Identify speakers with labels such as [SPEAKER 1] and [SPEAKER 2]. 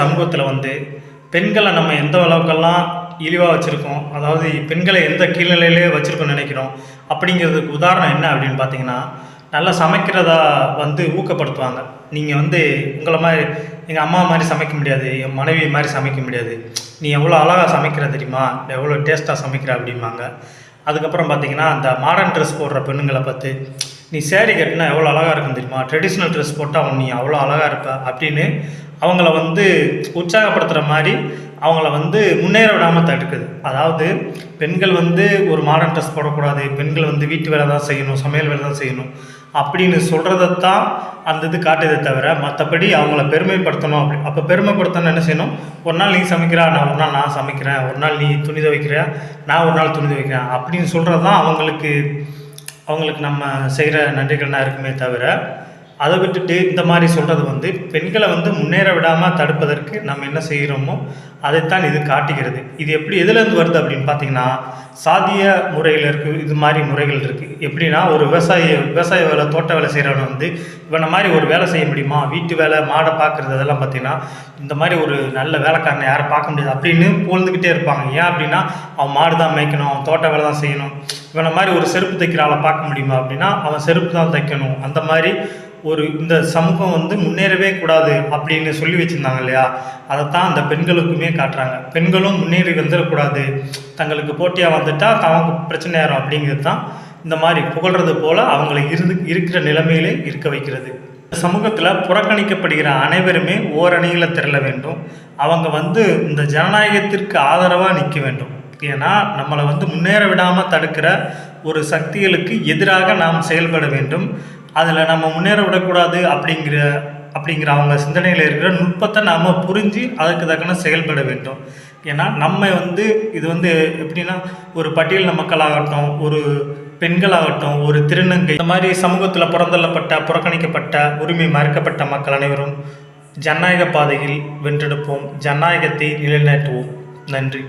[SPEAKER 1] சமூகத்தில் வந்து பெண்களை நம்ம எந்த அளவுக்கெல்லாம் இழிவாக வச்சுருக்கோம் அதாவது பெண்களை எந்த கீழ்நிலையிலே வச்சுருக்கோம்னு நினைக்கிறோம் அப்படிங்கிறதுக்கு உதாரணம் என்ன அப்படின்னு பார்த்தீங்கன்னா நல்லா சமைக்கிறதா வந்து ஊக்கப்படுத்துவாங்க. நீங்கள் வந்து உங்களை மாதிரி எங்கள் அம்மா மாதிரி சமைக்க முடியாது என் மனைவி மாதிரி சமைக்க முடியாது. நீ எவ்வளோ அழகாக சமைக்கிற தெரியுமா? எவ்வளோ டேஸ்ட்டாக சமைக்கிற அப்படிம்பாங்க. அதுக்கப்புறம் பார்த்தீங்கன்னா அந்த மாடர்ன் ட்ரெஸ் போடுற பெண்ணுங்களை பார்த்து நீ சேரீ கட்டினா எவ்வளோ அழகாக இருக்கும் தெரியுமா? ட்ரெடிஷ்னல் ட்ரெஸ் போட்டால் நீ அவ்வளோ அழகாக இருப்ப அப்படின்னு அவங்கள வந்து உற்சாகப்படுத்துகிற மாதிரி அவங்கள வந்து முன்னேற விடாமல் தடுக்குது. அதாவது பெண்கள் வந்து ஒரு மாடர்ன் ட்ரெஸ் போடக்கூடாது பெண்கள் வந்து வீட்டு வேலை தான் செய்யணும் சமையல் வேலை தான் செய்யணும் அப்படின்னு சொல்கிறதத்தான் அந்த இது காட்டுதே தவிர மற்றபடி அவங்கள பெருமைப்படுத்தணும் அப்படி. அப்போ பெருமைப்படுத்தணும் என்ன செய்யணும்? ஒரு நாள் நீ சமைக்கிறா நான் ஒரு நாள் நான் சமைக்கிறேன் ஒரு நாள் நீ துணி துவைக்கிற நான் ஒரு நாள் துணி துவைக்கிறேன் அப்படின்னு சொல்கிறது தான் அவங்களுக்கு அவங்களுக்கு நம்ம செய்கிற நன்றிகள்னா இருக்குமே தவிர அதை விட்டுட்டு இந்த மாதிரி சொல்கிறது வந்து பெண்களை வந்து முன்னேற விடாமல் தடுப்பதற்கு நம்ம என்ன செய்கிறோமோ அதைத்தான் இது காட்டுகிறது. இது எப்படி எதுலேருந்து வருது அப்படின்னு பார்த்தீங்கன்னா சாதிய முறையில் இருக்குது இது மாதிரி முறைகள் இருக்குது எப்படின்னா ஒரு விவசாயி விவசாய வேலை தோட்ட வேலை செய்கிறவன் வந்து இவனை மாதிரி ஒரு வேலை செய்ய முடியுமா? வீட்டு வேலை மாடை பார்க்குறது அதெல்லாம் பார்த்தீங்கன்னா இந்த மாதிரி ஒரு நல்ல வேலைக்காரனை யாரும் பார்க்க முடியாது அப்படின்னு புகழ்ந்துக்கிட்டே இருப்பாங்க. ஏன் அப்படின்னா அவன் மாடு தான் மேய்க்கணும் அவன் தோட்ட வேலை தான் செய்யணும். இவனை மாதிரி ஒரு செருப்பு தைக்கிற ஆளை பார்க்க முடியுமா அப்படின்னா அவன் செருப்பு தான் தைக்கணும். அந்த மாதிரி ஒரு இந்த சமூகம் வந்து முன்னேறவே கூடாது அப்படின்னு சொல்லி வச்சுருந்தாங்க இல்லையா? அதைத்தான் அந்த பெண்களுக்குமே காட்டுறாங்க. பெண்களும் முன்னேறி வந்துடக்கூடாது தங்களுக்கு போட்டியாக வந்துட்டால் தமக்கு பிரச்சனை ஆயிரும் அப்படிங்கிறது தான் இந்த மாதிரி புகழ்றது போல் அவங்களை இருந்து இருக்கிற நிலைமையிலே இருக்க வைக்கிறது. சமூகத்தில் புறக்கணிக்கப்படுகிற அனைவருமே ஓரணியில் திரள வேண்டும். அவங்க வந்து இந்த ஜனநாயகத்திற்கு ஆதரவாக நிற்க வேண்டும். ஏன்னா நம்மளை வந்து முன்னேற விடாமல் தடுக்கிற ஒரு சக்திகளுக்கு எதிராக நாம் செயல்பட வேண்டும். அதில் நம்ம முன்னேற விடக்கூடாது அப்படிங்கிற அப்படிங்கிற அவங்க சிந்தனையில் இருக்கிற நுட்பத்தை நாம் புரிஞ்சு அதுக்கு தக்கன செயல்பட வேண்டும். ஏன்னா நம்ம வந்து இது வந்து எப்படின்னா ஒரு பட்டியலின மக்களாகட்டும் ஒரு பெண்களாகட்டும் ஒரு திருநங்கை இந்த மாதிரி சமூகத்தில் புறந்தள்ளப்பட்ட புறக்கணிக்கப்பட்ட உரிமை மறுக்கப்பட்ட மக்கள் அனைவரும் ஜனநாயக பாதையில் வென்றெடுப்போம். ஜனநாயகத்தை நிலைநாட்டுவோம். நன்றி.